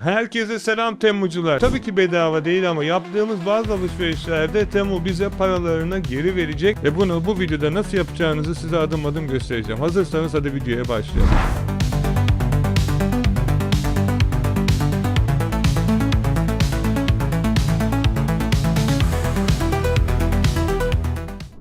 Herkese selam Temucular. Tabii ki bedava değil ama yaptığımız bazı alışverişlerde Temu bize paralarını geri verecek ve bunu bu videoda nasıl yapacağınızı size adım adım göstereceğim. Hazırsanız hadi videoya başlayalım.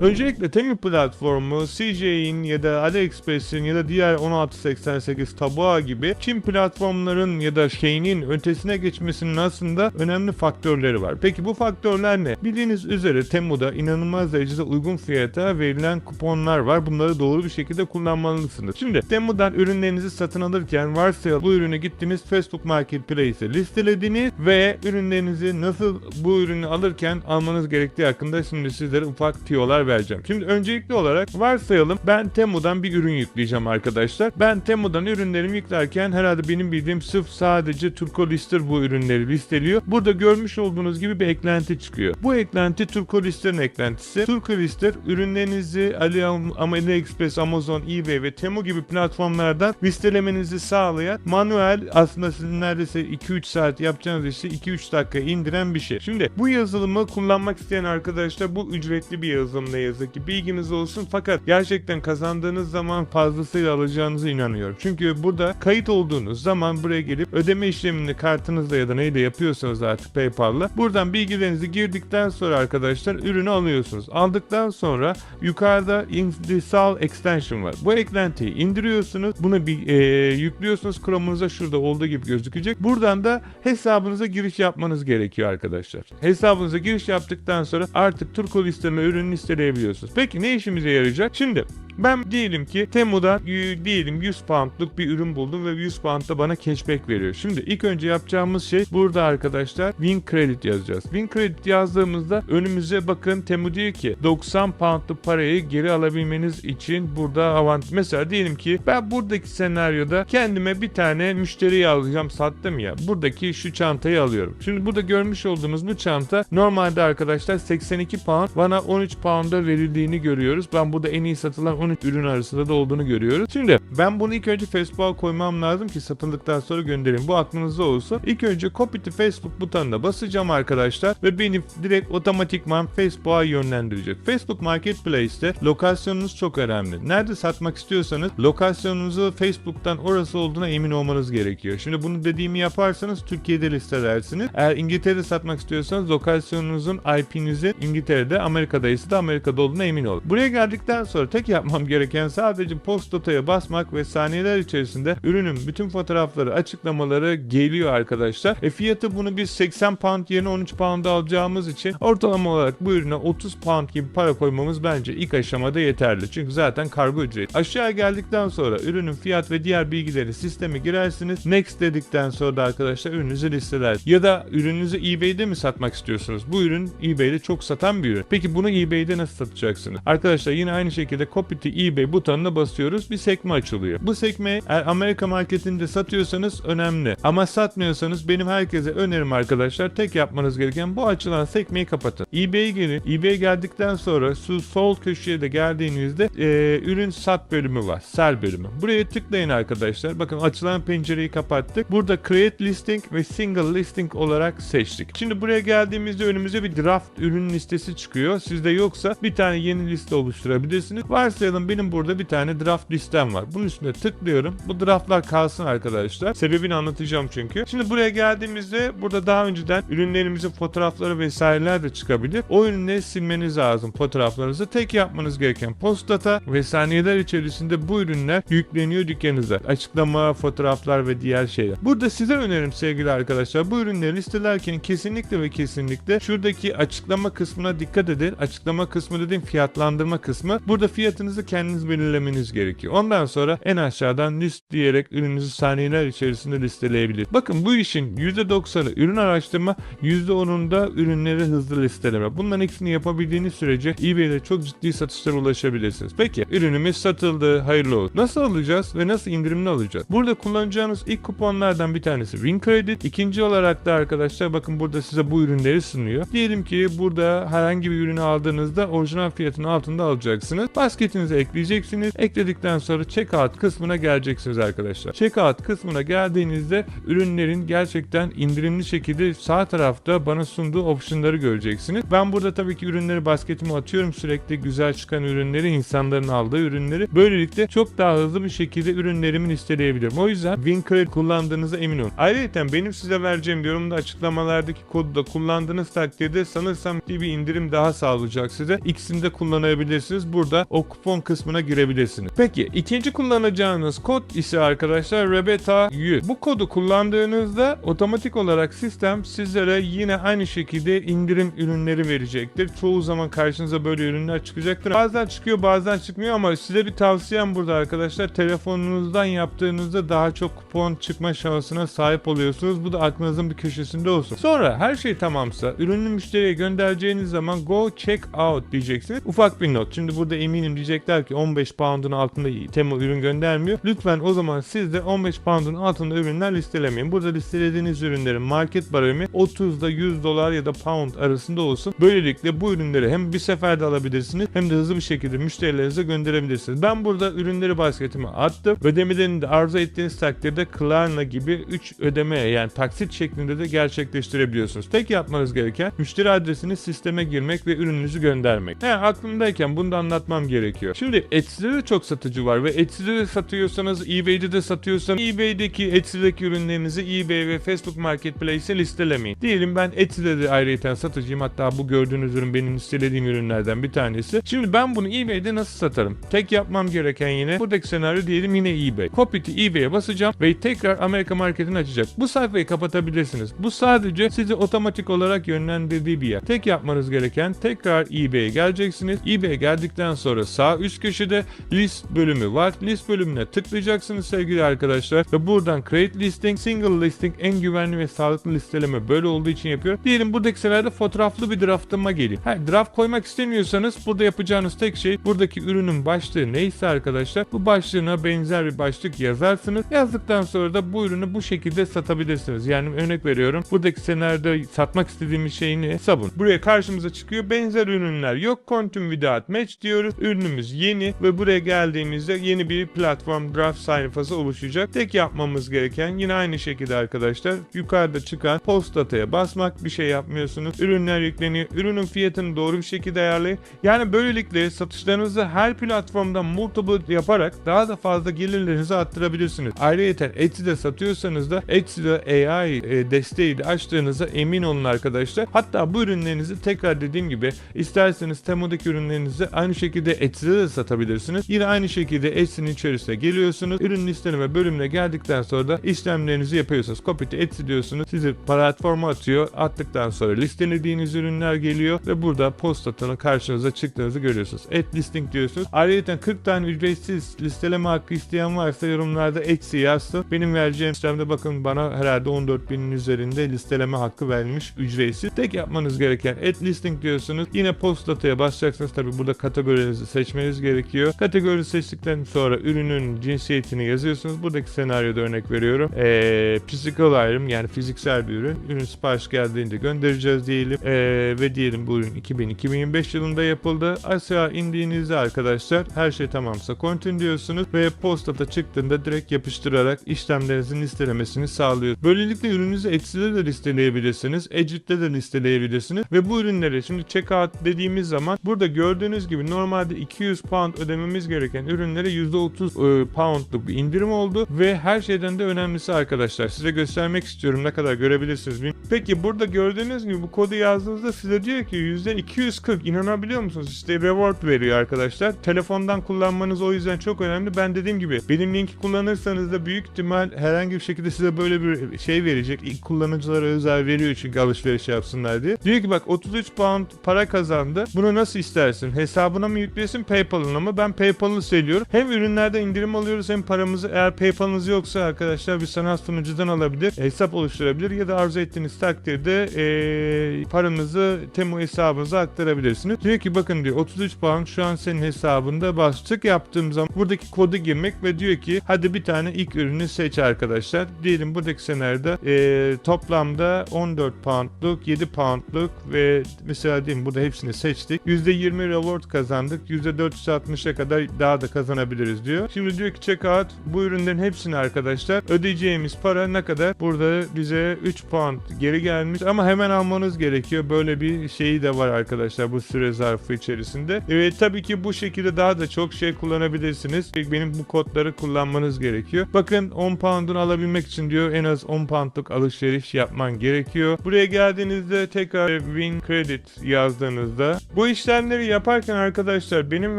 Öncelikle Temu platformu CJ'in ya da AliExpress'in ya da diğer 1688 Taboa gibi Çin platformların ya da şeyinin ötesine geçmesinin aslında önemli faktörleri var. Peki bu faktörler ne? Bildiğiniz üzere Temu'da inanılmaz derecede uygun fiyata verilen kuponlar var. Bunları doğru bir şekilde kullanmalısınız. Şimdi Temu'dan ürünlerinizi satın alırken varsayalım bu ürünü gittiniz Facebook Marketplace'e listelediniz ve ürünlerinizi nasıl bu ürünü alırken almanız gerektiği hakkında şimdi sizlere ufak tiyolar vereceğim. Şimdi öncelikli olarak varsayalım ben Temu'dan bir ürün yükleyeceğim arkadaşlar. Ben Temu'dan ürünlerimi yüklerken herhalde benim bildiğim sırf sadece Turko Lister bu ürünleri listeliyor. Burada görmüş olduğunuz gibi bir eklenti çıkıyor. Bu eklenti Turko Lister'ın eklentisi. Turko Lister ürünlerinizi Ali AliExpress, Amazon, eBay ve Temu gibi platformlardan listelemenizi sağlayan manuel aslında sizin neredeyse 2-3 saat yapacağınız işi 2-3 dakika indiren bir şey. Şimdi bu yazılımı kullanmak isteyen arkadaşlar bu ücretli bir yazılım ne yazık ki bilginiz olsun fakat gerçekten kazandığınız zaman fazlasıyla alacağınıza inanıyorum. Çünkü burada kayıt olduğunuz zaman buraya gelip ödeme işlemini kartınızla ya da neyle yapıyorsanız artık PayPal'la buradan bilgilerinizi girdikten sonra arkadaşlar ürünü alıyorsunuz. Aldıktan sonra yukarıda Install Extension var. Bu eklentiyi indiriyorsunuz. Bunu bir e, yüklüyorsunuz. Chrome'unuza şurada olduğu gibi gözükecek. Buradan da hesabınıza giriş yapmanız gerekiyor arkadaşlar. Hesabınıza giriş yaptıktan sonra artık Turko listeme ürünü listeleyebiliyorsunuz. Peki ne işimize yarayacak? Şimdi ben diyelim ki Temu'da y- diyelim 100 poundluk bir ürün buldum ve 100 pound da bana cashback veriyor. Şimdi ilk önce yapacağımız şey burada arkadaşlar Win Credit yazacağız. Win Credit yazdığımızda önümüze bakın Temu diyor ki 90 poundluk parayı geri alabilmeniz için burada avant. Mesela diyelim ki ben buradaki senaryoda kendime bir tane müşteriyi alacağım sattım ya. Buradaki şu çantayı alıyorum. Şimdi burada görmüş olduğunuz bu çanta normalde arkadaşlar 82 pound bana 13 pound'a verildiğini görüyoruz. Ben burada en iyi satılan 13 ürün arasında da olduğunu görüyoruz. Şimdi ben bunu ilk önce Facebook'a koymam lazım ki satıldıktan sonra göndereyim. Bu aklınızda olsun. İlk önce copy to Facebook butonuna basacağım arkadaşlar ve beni direkt otomatikman Facebook'a yönlendirecek. Facebook Marketplace'te lokasyonunuz çok önemli. Nerede satmak istiyorsanız lokasyonunuzu Facebook'tan orası olduğuna emin olmanız gerekiyor. Şimdi bunu dediğimi yaparsanız Türkiye'de listelersiniz. Eğer İngiltere'de satmak istiyorsanız lokasyonunuzun IP'nizi İngiltere'de, Amerika'da ise de Amerika'da olduğuna emin olun. Buraya geldikten sonra tek yapmam gereken sadece post dataya basmak ve saniyeler içerisinde ürünün bütün fotoğrafları, açıklamaları geliyor arkadaşlar. E fiyatı bunu biz 80 pound yerine 13 pound'a alacağımız için ortalama olarak bu ürüne 30 pound gibi para koymamız bence ilk aşamada yeterli. Çünkü zaten kargo ücreti. Aşağı geldikten sonra ürünün fiyat ve diğer bilgileri sisteme girersiniz. Next dedikten sonra da arkadaşlar ürününüzü listeler. Ya da ürününüzü eBay'de mi satmak istiyorsunuz? Bu ürün eBay'de çok satan bir ürün. Peki bunu eBay'de nasıl satacaksınız? Arkadaşlar yine aynı şekilde copy to eBay butonuna basıyoruz. Bir sekme açılıyor. Bu sekme eğer Amerika marketinde satıyorsanız önemli. Ama satmıyorsanız benim herkese önerim arkadaşlar. Tek yapmanız gereken bu açılan sekmeyi kapatın. eBay'e gelin. eBay'e geldikten sonra şu sol köşeye de geldiğinizde e, ürün sat bölümü var. Sell bölümü. Buraya tıklayın arkadaşlar. Bakın açılan pencereyi kapattık. Burada create listing ve single listing olarak seçtik. Şimdi buraya geldiğimizde önümüze bir draft ürün listesi çıkıyor. Sizde yoksa bir tane yeni liste oluşturabilirsiniz. Varsayalım benim burada bir tane draft listem var. Bunun üstüne tıklıyorum. Bu draftlar kalsın arkadaşlar. Sebebini anlatacağım çünkü. Şimdi buraya geldiğimizde burada daha önceden ürünlerimizin fotoğrafları vesaireler de çıkabilir. O ürünleri silmeniz lazım fotoğraflarınızı. Tek yapmanız gereken post data ve saniyeler içerisinde bu ürünler yükleniyor dükkanınıza. Açıklama, fotoğraflar ve diğer şeyler. Burada size önerim sevgili arkadaşlar. Bu ürünleri listelerken kesinlikle ve kesinlikle şuradaki açıklama kısmına dikkat edin. Açıklama kısmı dediğim fiyatlandırma kısmı. Burada fiyatınızı kendiniz belirlemeniz gerekiyor. Ondan sonra en aşağıdan list diyerek ürününüzü saniyeler içerisinde listeleyebilir. Bakın bu işin %90'ı ürün araştırma, %10'unda ürünleri hızlı listeleme. Bunların ikisini yapabildiğiniz sürece eBay'de çok ciddi satışlara ulaşabilirsiniz. Peki ürünümüz satıldı, hayırlı olsun. Nasıl alacağız ve nasıl indirimli alacağız? Burada kullanacağınız ilk kuponlardan bir tanesi Win Credit. İkinci olarak da arkadaşlar bakın burada size bu ürünleri sunuyor. Diyelim ki burada herhangi bir ürünü aldığınızda orijinal fiyatın altında alacaksınız. Basketinizi listenize ekleyeceksiniz. Ekledikten sonra checkout kısmına geleceksiniz arkadaşlar. Checkout kısmına geldiğinizde ürünlerin gerçekten indirimli şekilde sağ tarafta bana sunduğu opsiyonları göreceksiniz. Ben burada tabii ki ürünleri basketime atıyorum. Sürekli güzel çıkan ürünleri, insanların aldığı ürünleri. Böylelikle çok daha hızlı bir şekilde ürünlerimi listeleyebilirim. O yüzden WinCredit kullandığınıza emin olun. Ayrıca benim size vereceğim yorumda açıklamalardaki kodu da kullandığınız takdirde sanırsam bir indirim daha sağlayacak size. İkisini de kullanabilirsiniz. Burada o kupon kısmına girebilirsiniz. Peki ikinci kullanacağınız kod ise arkadaşlar Rebeta 100. Bu kodu kullandığınızda otomatik olarak sistem sizlere yine aynı şekilde indirim ürünleri verecektir. Çoğu zaman karşınıza böyle ürünler çıkacaktır. Bazen çıkıyor bazen çıkmıyor ama size bir tavsiyem burada arkadaşlar. Telefonunuzdan yaptığınızda daha çok kupon çıkma şansına sahip oluyorsunuz. Bu da aklınızın bir köşesinde olsun. Sonra her şey tamamsa ürünü müşteriye göndereceğiniz zaman go check out diyeceksiniz. Ufak bir not. Şimdi burada eminim diyecekler ki 15 pound'un altında Temu ürün göndermiyor. Lütfen o zaman siz de 15 pound'un altında ürünler listelemeyin. Burada listelediğiniz ürünlerin market baremi 30 da 100 dolar ya da pound arasında olsun. Böylelikle bu ürünleri hem bir seferde alabilirsiniz hem de hızlı bir şekilde müşterilerinize gönderebilirsiniz. Ben burada ürünleri basketime attım. Ödemelerini de arzu ettiğiniz takdirde Klarna gibi 3 ödeme yani taksit şeklinde de gerçekleştirebiliyorsunuz. Tek yapmanız gereken müşteri adresini sisteme girmek ve ürününüzü göndermek. He aklımdayken bunu da anlatmam gerekiyor. Şimdi Etsy'de de çok satıcı var ve Etsy'de de satıyorsanız eBay'de de satıyorsanız eBay'deki Etsy'deki ürünlerinizi eBay ve Facebook Marketplace'e listelemeyin. Diyelim ben Etsy'de de ayrıyeten satıcıyım. Hatta bu gördüğünüz ürün benim listelediğim ürünlerden bir tanesi. Şimdi ben bunu eBay'de nasıl satarım? Tek yapmam gereken yine buradaki senaryo diyelim yine eBay. Copy'ti eBay'e basacağım ve tekrar Amerika marketini açacak. Bu sayfayı kapatabilirsiniz. Bu sadece sizi otomatik olarak yönlendirdiği bir yer. Tek yapmanız gereken tekrar eBay'e geleceksiniz. eBay'e geldikten sonra sağ üst köşede list bölümü var. List bölümüne tıklayacaksınız sevgili arkadaşlar ve buradan create listing, single listing en güvenli ve sağlıklı listeleme böyle olduğu için yapıyor. Diyelim buradaki sitelerde fotoğraflı bir draftıma geliyor. Ha, draft koymak istemiyorsanız burada yapacağınız tek şey buradaki ürünün başlığı neyse arkadaşlar bu başlığına benzer bir başlık yazarsınız. Yazdıktan sonra da bu ürünü bu şekilde satabilirsiniz. Yani örnek veriyorum buradaki senaryoda satmak istediğimiz şey ne? Sabun. Buraya karşımıza çıkıyor. Benzer ürünler yok. Continue without match diyoruz. Ürünümüz yeni ve buraya geldiğimizde yeni bir platform draft sayfası oluşacak. Tek yapmamız gereken yine aynı şekilde arkadaşlar yukarıda çıkan post dataya basmak bir şey yapmıyorsunuz. Ürünler yükleniyor. Ürünün fiyatını doğru bir şekilde ayarlayın. Yani böylelikle satışlarınızı her platformdan multiple yaparak daha da fazla gelirlerinizi arttırabilirsiniz. Ayrıca Etsy'de satıyorsanız da Etsy'de AI e, desteği de açtığınızda emin olun arkadaşlar. Hatta bu ürünlerinizi tekrar dediğim gibi isterseniz Temu'daki ürünlerinizi aynı şekilde Etsy'de de satabilirsiniz. Yine aynı şekilde Etsy'nin içerisine geliyorsunuz. Ürün listeleme bölümüne geldikten sonra da işlemlerinizi yapıyorsunuz. Copy to Etsy diyorsunuz. Sizi platforma atıyor. Attıktan sonra listelediğiniz ürünler geliyor ve burada post atını karşınıza çıktığınızı görüyorsunuz. Et listing diyorsunuz. Ayrıca 40 tane ücretsiz listeleme hakkı isteyen varsa yorumlarda Etsy yazsın. Benim vereceğim sistemde bakın bana herhalde 14 binin üzerinde listeleme hakkı verilmiş ücretsiz. Tek yapmanız gereken et listing diyorsunuz. Yine post dataya basacaksınız. Tabi burada kategorinizi seçmeniz gerekiyor. Kategori seçtikten sonra ürünün cinsiyetini yazıyorsunuz. Buradaki senaryoda örnek veriyorum. Ee, physical item yani fiziksel bir ürün. Ürün sipariş geldiğinde göndereceğiz diyelim. Ee, ve diyelim bu ürün 2000-2025 yılında yapıldı. Aşağı indiğinizde arkadaşlar her şey tamamsa continue diyorsunuz ve post data çıktığında direkt yapıştırarak işlemlerinizin listelemesini sağlıyor. Böylelikle ürününüzü Etsy'de de listeleyebilirsiniz. Edit'te de listeleyebilirsiniz. Ve bu ürünleri şimdi checkout dediğimiz zaman burada gördüğünüz gibi normalde 200 pound ödememiz gereken ürünlere %30 e, poundluk bir indirim oldu ve her şeyden de önemlisi arkadaşlar size göstermek istiyorum ne kadar görebilirsiniz. Peki burada gördüğünüz gibi bu kodu yazdığınızda size diyor ki %240 inanabiliyor musunuz? İşte reward veriyor arkadaşlar. Telefondan kullanmanız o yüzden çok önemli. Ben dediğim gibi benim linki kullanırsanız da büyük ihtimal herhangi bir şekilde size böyle bir şey verecek. İlk kullanıcılara özel veriyor çünkü alışveriş yapsınlar diye. Diyor ki bak 33 pound para kazandı. Bunu nasıl istersin? Hesabına mı yüklesin PayPal'ına mı? Ben PayPal'ı seviyorum. Hem ürünlerde indirim alıyoruz hem paramızı eğer PayPal'ınız yoksa arkadaşlar bir sanat sunucudan alabilir. Hesap oluşturabilir ya da arzu ettiğiniz takdirde ee, paranızı Temu hesabınıza aktarabilirsiniz. Diyor ki bakın diyor 33 pound şu an senin hesabında bastık yaptığım zaman buradaki kodu girmek ve diyor ki hadi bir tane ilk ürünü seç arkadaşlar. Diyelim buradaki senaryoda ee, toplamda 14 poundluk, 7 poundluk ve mesela diyelim burada hepsini seçtik. %20 reward kazandık. %4 %60'a kadar daha da kazanabiliriz diyor. Şimdi diyor ki checkout bu ürünlerin hepsini arkadaşlar ödeyeceğimiz para ne kadar? Burada bize 3 pound geri gelmiş ama hemen almanız gerekiyor. Böyle bir şeyi de var arkadaşlar bu süre zarfı içerisinde. Evet tabii ki bu şekilde daha da çok şey kullanabilirsiniz. Benim bu kodları kullanmanız gerekiyor. Bakın 10 pound'unu alabilmek için diyor en az 10 poundluk alışveriş yapman gerekiyor. Buraya geldiğinizde tekrar win credit yazdığınızda bu işlemleri yaparken arkadaşlar benim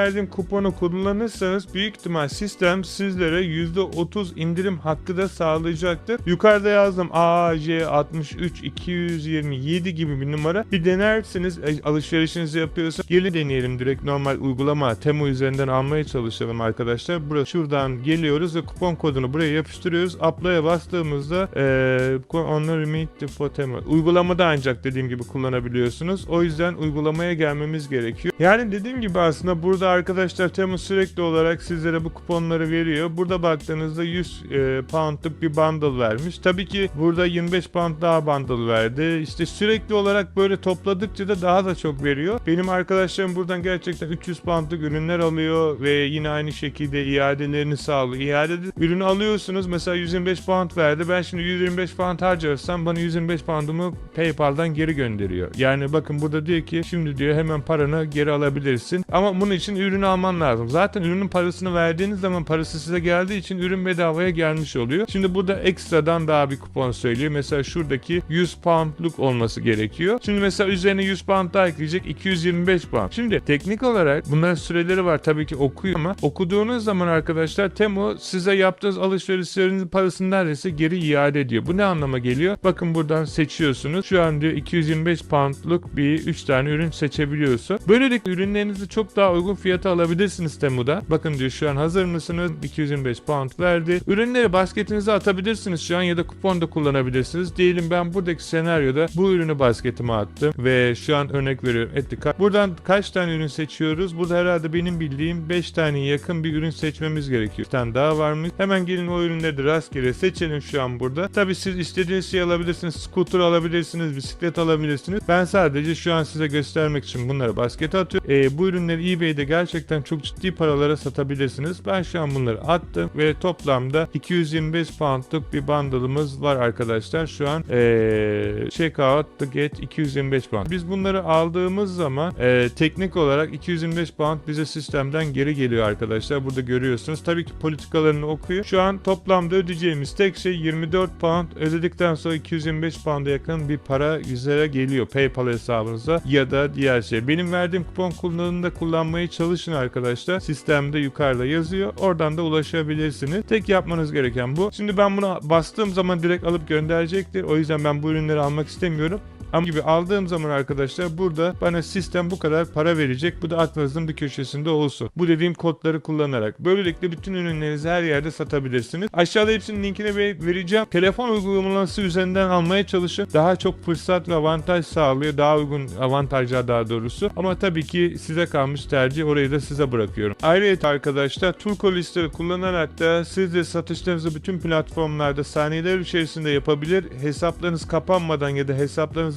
verdiğim kuponu kullanırsanız büyük ihtimal sistem sizlere %30 indirim hakkı da sağlayacaktır. Yukarıda yazdım AJ63 227 gibi bir numara. Bir denersiniz e, alışverişinizi yapıyorsa gelin deneyelim direkt normal uygulama Temu üzerinden almaya çalışalım arkadaşlar. Burası şuradan geliyoruz ve kupon kodunu buraya yapıştırıyoruz. Apply'a bastığımızda e, onları remit for Temu. Uygulamada ancak dediğim gibi kullanabiliyorsunuz. O yüzden uygulamaya gelmemiz gerekiyor. Yani dediğim gibi aslında burada arkadaşlar Temu sürekli olarak sizlere bu kuponları veriyor. Burada baktığınızda 100 e, poundluk bir bundle vermiş. Tabii ki burada 25 pound daha bundle verdi. İşte sürekli olarak böyle topladıkça da daha da çok veriyor. Benim arkadaşlarım buradan gerçekten 300 poundluk ürünler alıyor ve yine aynı şekilde iadelerini sağlıyor. İadede ürünü alıyorsunuz mesela 125 pound verdi. Ben şimdi 125 pound harcarsam bana 125 poundumu PayPal'dan geri gönderiyor. Yani bakın burada diyor ki şimdi diyor hemen paranı geri alabilirsin. Ama bunun için ürünü alman lazım. Zaten ürünün parasını verdiğiniz zaman parası size geldiği için ürün bedavaya gelmiş oluyor. Şimdi burada ekstradan daha bir kupon söylüyor. Mesela şuradaki 100 poundluk olması gerekiyor. Şimdi mesela üzerine 100 pound daha ekleyecek 225 pound. Şimdi teknik olarak bunların süreleri var tabii ki okuyor ama okuduğunuz zaman arkadaşlar Temu size yaptığınız alışverişlerinizin parasını neredeyse geri iade ediyor. Bu ne anlama geliyor? Bakın buradan seçiyorsunuz. Şu an diyor 225 poundluk bir 3 tane ürün seçebiliyorsun. Böylelikle ürünlerinizi çok daha uygun fiyata alabilirsiniz Temu'da. Bakın diyor şu an hazır mısınız? 225 pound verdi. Ürünleri basketinize atabilirsiniz şu an ya da kupon da kullanabilirsiniz. Diyelim ben buradaki senaryoda bu ürünü basketime attım ve şu an örnek veriyorum Etika. Buradan kaç tane ürün seçiyoruz? Burada herhalde benim bildiğim 5 tane yakın bir ürün seçmemiz gerekiyor. Bir tane daha varmış. Hemen gelin o ürünleri de rastgele seçelim şu an burada. Tabi siz istediğiniz şey alabilirsiniz. Scooter alabilirsiniz, bisiklet alabilirsiniz. Ben sadece şu an size göstermek için bunları baskete atıyorum. Ee, bu ürünleri eBay'de gerçekten çok ciddi paralara satabilirsiniz. Ben şu an bunları attım ve toplamda 225 poundluk bir bundle'ımız var arkadaşlar. Şu an ee, checkout the get 225 pound. Biz bunları aldığımız zaman ee, teknik olarak 225 pound bize sistemden geri geliyor arkadaşlar. Burada görüyorsunuz. Tabii ki politikalarını okuyor. Şu an toplamda ödeyeceğimiz tek şey 24 pound. Ödedikten sonra 225 pound'a yakın bir para yüzlere geliyor PayPal hesabınıza ya da diğer şey. Benim verdiğim kupon kullanımında kullanmaya çalışın arkadaşlar. Sistemde yukarıda yazıyor. Oradan da ulaşabilirsiniz. Tek yapmanız gereken bu. Şimdi ben bunu bastığım zaman direkt alıp gönderecektir. O yüzden ben bu ürünleri almak istemiyorum. Ama gibi aldığım zaman arkadaşlar burada bana sistem bu kadar para verecek. Bu da aklınızın bir köşesinde olsun. Bu dediğim kodları kullanarak. Böylelikle bütün ürünlerinizi her yerde satabilirsiniz. Aşağıda hepsinin linkini ve- vereceğim. Telefon uygulaması üzerinden almaya çalışın. Daha çok fırsat ve avantaj sağlıyor. Daha uygun avantajlar daha doğrusu. Ama tabii ki size kalmış tercih. Orayı da size bırakıyorum. Ayrıca arkadaşlar Turko listeleri kullanarak da siz de satışlarınızı bütün platformlarda saniyeler içerisinde yapabilir. Hesaplarınız kapanmadan ya da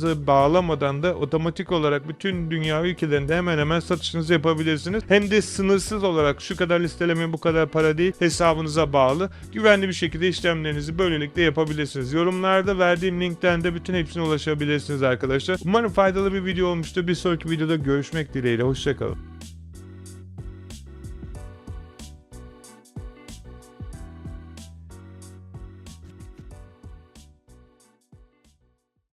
hesaplarınızı bağlamadan da otomatik olarak bütün dünya ülkelerinde hemen hemen satışınızı yapabilirsiniz. Hem de sınırsız olarak şu kadar listeleme bu kadar para değil hesabınıza bağlı. Güvenli bir şekilde işlemlerinizi böylelikle yapabilirsiniz. Yorumlarda verdiğim linkten de bütün hepsine ulaşabilirsiniz arkadaşlar. Umarım faydalı bir video olmuştur. Bir sonraki videoda görüşmek dileğiyle. Hoşçakalın.